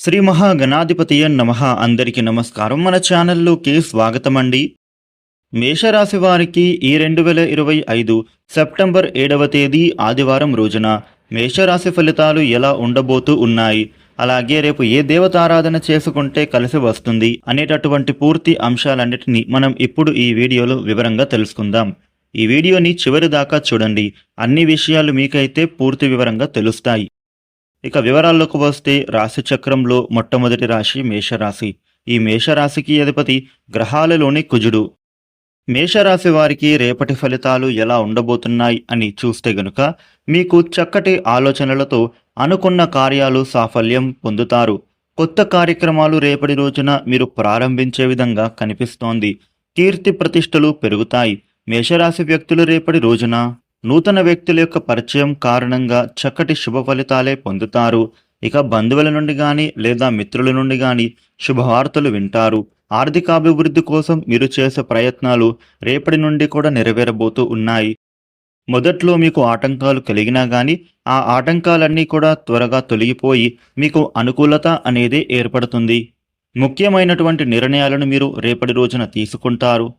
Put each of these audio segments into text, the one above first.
శ్రీ మహాగణాధిపతియ నమ అందరికీ నమస్కారం. మన ఛానల్లోకి స్వాగతం అండి మేషరాశి వారికి ఈ రెండు వేల ఇరవై ఐదు సెప్టెంబర్ ఏడవ తేదీ ఆదివారం రోజున మేషరాశి ఫలితాలు ఎలా ఉండబోతూ ఉన్నాయి? అలాగే రేపు ఏ దేవతారాధన చేసుకుంటే కలిసి వస్తుంది అనేటటువంటి పూర్తి అంశాలన్నిటినీ మనం ఇప్పుడు ఈ వీడియోలో వివరంగా తెలుసుకుందాం. ఈ వీడియోని చివరి దాకా చూడండి. అన్ని విషయాలు మీకైతే పూర్తి వివరంగా తెలుస్తాయి. ఇక వివరాల్లోకి వస్తే రాశి చక్రంలో మొట్టమొదటి రాశి మేషరాశి. ఈ మేషరాశికి అధిపతి గ్రహాలలోని కుజుడు. మేషరాశి వారికి రేపటి ఫలితాలు ఎలా ఉండబోతున్నాయి అని చూస్తే గనుక మీకు చక్కటి ఆలోచనలతో అనుకున్న కార్యాలు సాఫల్యం పొందుతారు. కొత్త కార్యక్రమాలు రేపటి రోజున మీరు ప్రారంభించే విధంగా కనిపిస్తోంది. కీర్తి ప్రతిష్టలు పెరుగుతాయి. మేషరాశి వ్యక్తులు రేపటి రోజున నూతన వ్యక్తుల యొక్క పరిచయం కారణంగా చక్కటి శుభ ఫలితాలే పొందుతారు. ఇక బంధువుల నుండి గాని లేదా మిత్రుల నుండి గాని శుభవార్తలు వింటారు. ఆర్థికాభివృద్ధి కోసం మీరు చేసే ప్రయత్నాలు రేపటి నుండి కూడా నెరవేరబోతూ ఉన్నాయి. మొదట్లో మీకు ఆటంకాలు కలిగినా గాని ఆ ఆటంకాలన్నీ కూడా త్వరగా తొలగిపోయి మీకు అనుకూలత అనేది ఏర్పడుతుంది. ముఖ్యమైనటువంటి నిర్ణయాలను మీరు రేపటి రోజున తీసుకుంటారు.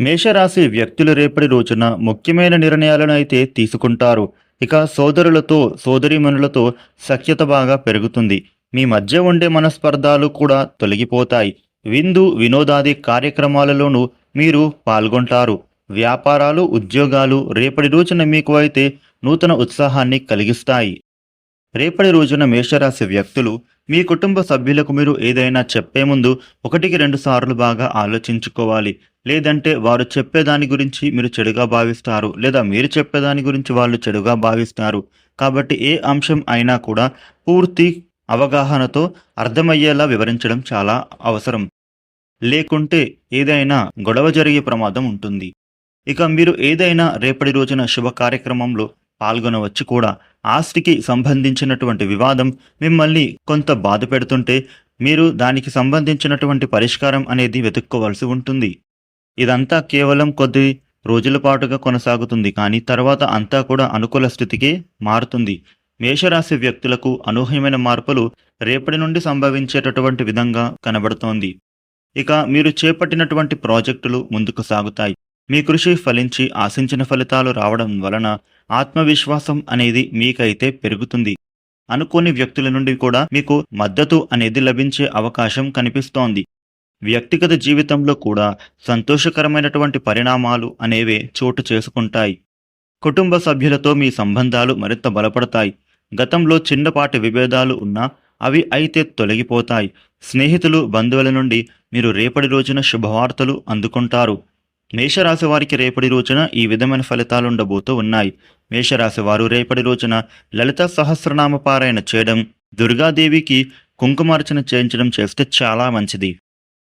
మేషరాశి వ్యక్తులు రేపటి రోజున ముఖ్యమైన నిర్ణయాలను అయితే తీసుకుంటారు. ఇక సోదరులతో సోదరీమణులతో సఖ్యత బాగా పెరుగుతుంది. మీ మధ్య ఉండే మనస్పర్ధాలు కూడా తొలగిపోతాయి. విందు వినోదాది కార్యక్రమాలలోనూ మీరు పాల్గొంటారు. వ్యాపారాలు ఉద్యోగాలు రేపటి రోజున మీకు అయితే నూతన ఉత్సాహాన్ని కలిగిస్తాయి. రేపటి రోజున మేషరాశి వ్యక్తులు మీ కుటుంబ సభ్యులకు మీరు ఏదైనా చెప్పే ముందు ఒకటికి రెండు సార్లు బాగా ఆలోచించుకోవాలి. లేదంటే వారు చెప్పేదాని గురించి మీరు చెడుగా భావిస్తారు లేదా మీరు చెప్పేదాని గురించి వాళ్ళు చెడుగా భావిస్తారు. కాబట్టి ఏ అంశం అయినా కూడా పూర్తి అవగాహనతో అర్థమయ్యేలా వివరించడం చాలా అవసరం. లేకుంటే ఏదైనా గొడవ జరిగే ప్రమాదం ఉంటుంది. ఇక మీరు ఏదైనా రేపటి రోజున శుభ కార్యక్రమంలో పాల్గొనవచ్చు కూడా. ఆస్తికి సంబంధించినటువంటి వివాదం మిమ్మల్ని కొంత బాధ పెడుతుంటే మీరు దానికి సంబంధించినటువంటి పరిష్కారం అనేది వెతుక్కోవాల్సి ఉంటుంది. ఇదంతా కేవలం కొద్ది రోజుల పాటుగా కొనసాగుతుంది కానీ తర్వాత అంతా కూడా అనుకూల స్థితికి మారుతుంది. మేషరాశి వ్యక్తులకు అనూహ్యమైన మార్పులు రేపటి నుండి సంభవించేటటువంటి విధంగా కనబడుతోంది. ఇక మీరు చేపట్టినటువంటి ప్రాజెక్టులు ముందుకు సాగుతాయి. మీ కృషి ఫలించి ఆశించిన ఫలితాలు రావడం వలన ఆత్మవిశ్వాసం అనేది మీకైతే పెరుగుతుంది. అనుకోని వ్యక్తుల నుండి కూడా మీకు మద్దతు అనేది లభించే అవకాశం కనిపిస్తోంది. వ్యక్తిగత జీవితంలో కూడా సంతోషకరమైనటువంటి పరిణామాలు అనేవే చోటు చేసుకుంటాయి. కుటుంబ సభ్యులతో మీ సంబంధాలు మరింత బలపడతాయి. గతంలో చిన్నపాటి విభేదాలు ఉన్నా అవి అయితే తొలగిపోతాయి. స్నేహితులు బంధువుల నుండి మీరు రేపటి రోజున శుభవార్తలు అందుకుంటారు. మేషరాశి వారికి రేపటి రోజున ఈ విధమైన ఫలితాలు ఉండబోతూ ఉన్నాయి. మేషరాశి వారు రేపటి రోజున లలిత సహస్రనామ పారాయణ చేయడం దుర్గాదేవికి కుంకుమార్చన చేయించడం చేస్తే చాలా మంచిది.